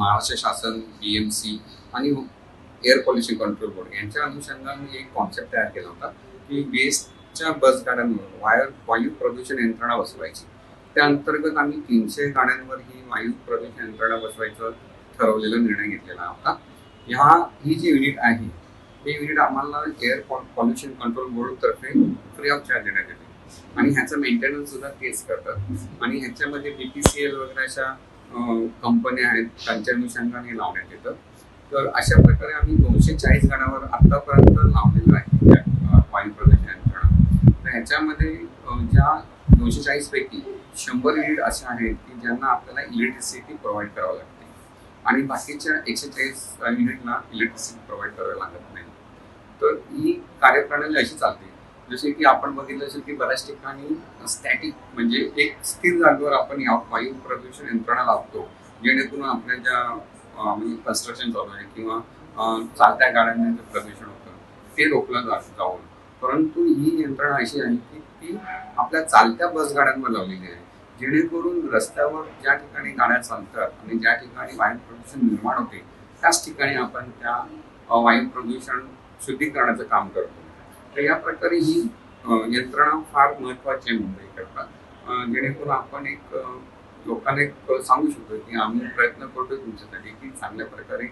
महाराष्ट्र शासन B M C आणि air pollution control board यांच्या अनुषंगाने एक कॉन्सेप्ट तयार केला होता की बेस्टच्या बस गाड्यांवर वायर वायू प्रदूषण यंत्रणा बसवायची. त्या अंतर्गत आम्ही तीनशे गाड्यांवर ही वायू प्रदूषण यंत्रणा बसवायचं ठरवलेला निर्णय घेतलेला होता. ह्या ही जी युनिट आहे हे युनिट आम्हाला एअर पॉल्युशन कंट्रोल बोर्डतर्फे फ्री ऑफ चार्ज देण्यात येते. आणि ह्याचं मेंटेनन्स सुद्धा तेच करतात. आणि ह्याच्यामध्ये बी पी सी एल वगैरे अशा कंपन्या आहेत त्यांच्या अनुषंगाने लावण्यात येतं. तर अशा प्रकारे आम्ही दोनशे चाळीस गाण्यावर आतापर्यंत लावलेलं आहे वायू प्रदूषण यंत्रणा. तर ह्याच्यामध्ये ज्या दोनशे चाळीस पैकी शंभर युनिट अशा आहेत की ज्यांना आपल्याला इलेक्ट्रिसिटी प्रोव्हाइड करावं लागते. आणि बाकीच्या एकशे चाळीस युनिटला इलेक्ट्रिसिटी प्रोव्हाइड करावी लागत नाही. तर ही कार्यप्रणाली अशी चालते जसे की आपण बघितलं असेल की बऱ्याच ठिकाणी स्टॅटिक म्हणजे एक स्थिर जागेवर आपण या वायू प्रदूषण यंत्रणा लावतो. जेणेकरून आपल्या ज्या म्हणजे कन्स्ट्रक्शन चालू आहे किंवा चालत्या गाड्यांना जे प्रदूषण होतं ते रोखलं जा जावं. परंतु ही यंत्रणा अशी आहे की ती आपल्या चालत्या बस गाड्यांवर लावलेली आहे. जेणेकरून रस्त्यावर ज्या ठिकाणी गाड्या चालतात आणि ज्या ठिकाणी वायू प्रदूषण निर्माण होते त्याच ठिकाणी आपण त्या वायू प्रदूषण शुद्धीकरणाचं काम करतो. तर या प्रकारे ही यंत्रणा फार महत्वाची आहे मुंबईकरता. जेणेकरून आपण एक लोकांना एक सांगू शकतो की आम्ही प्रयत्न करतोय तुमच्यासाठी की चांगल्या प्रकारे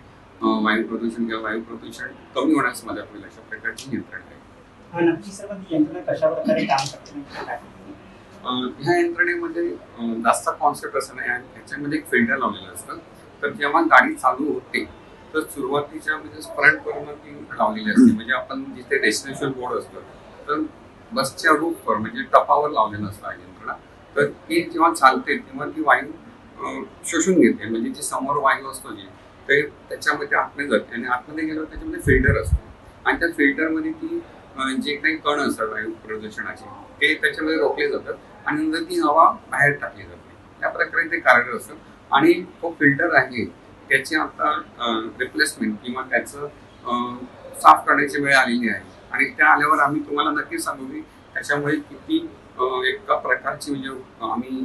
वायू प्रदूषण किंवा वायू प्रदूषण कमी होण्यास मदत होईल अशा प्रकारची यंत्रणा आहे. हा करते ह्या यंत्रणेमध्ये जास्त कॉन्सेप्ट असं नाही आणि ह्याच्यामध्ये एक फिल्टर लावलेलं असतं. तर जेव्हा गाडी चालू होते सुरुवातीच्या म्हणजे फ्रंट वरून ती लावलेली असते. म्हणजे आपण जिथे डेस्टिनेशन बोर्ड असतं तर बसच्या रूफवर म्हणजे टपावर लावलेलं असतं यंत्रणा. तर ती जेव्हा चालते तेव्हा ती वायू शोषून घेते. म्हणजे जी समोर वायू असतो जी ते त्याच्यामध्ये आतमध्ये जाते. आणि आतमध्ये गेल्यावर त्याच्यामध्ये फिल्टर असतो. आणि त्या फिल्टरमध्ये ती जे काही कण असतात वायू प्रदूषणाचे ते त्याच्यामध्ये रोखले जातात. आणि नंतर ती हवा बाहेर टाकली जाते. या प्रकारे ते कार्यरत असतं. आणि तो फिल्टर आहे त्याची आता रिप्लेसमेंट किंवा त्याचं साफ करण्याची वेळ आलेली आहे. आणि त्या आल्यावर आम्ही तुम्हाला नक्कीच सांगू की त्याच्यामुळे किती एका प्रकारची म्हणजे आम्ही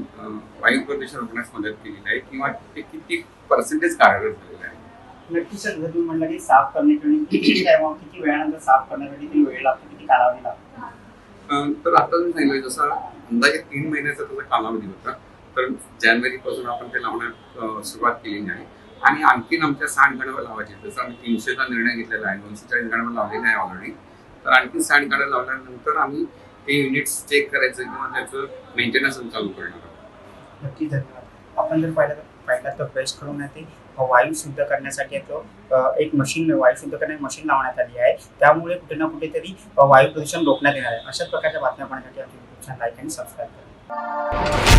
वायू प्रदूषण रोखण्यास मदत केलेली आहे किंवा ते किती पर्सेंटेज कार्यरत झालेलं आहे. नक्की सर जर तुम्ही म्हणलं की साफ करण्यासाठी किती टाइम किती वेळानंतर साफ करण्यासाठी किती वेळ लागतो किती कालावधी लागतो? तर आता मी सांगितलं जसं अंदाजे तीन महिन्याचा त्याचा कालावधी होता तर जानेवारी पासून आपण ते लावण्यात अं, सुरुवात केलेली आहे. आणि आणखीन आमच्या साठ गाड्यावर लावायचे. जसं आम्ही तीनशेचा निर्णय घेतलेला आहे दोनशे चाळीस गाड्यावर लावलेले आहे ऑलरेडी तर आणखी साठ गाड्या लावल्यानंतर आम्ही ते युनिट्स चेक करायचं किंवा त्याचं मेंटेनन्स चालू करणार आहोत. नक्की धन्यवाद. आपण जर पाहिलं तर पाहिलं तर वेस्ट करून ते वायू शुद्ध करण्यासाठी तो एक मशीन वायू शुद्ध करण्याची मशीन लावण्यात आली आहे. त्यामुळे कुठे ना कुठेतरी वायू प्रदूषण रोखण्यात येणार आहे. अशाच प्रकारच्या बातम्या पाहण्यासाठी आमच्या युट्यूब चॅनल लाईक आणि सबस्क्राईब करा.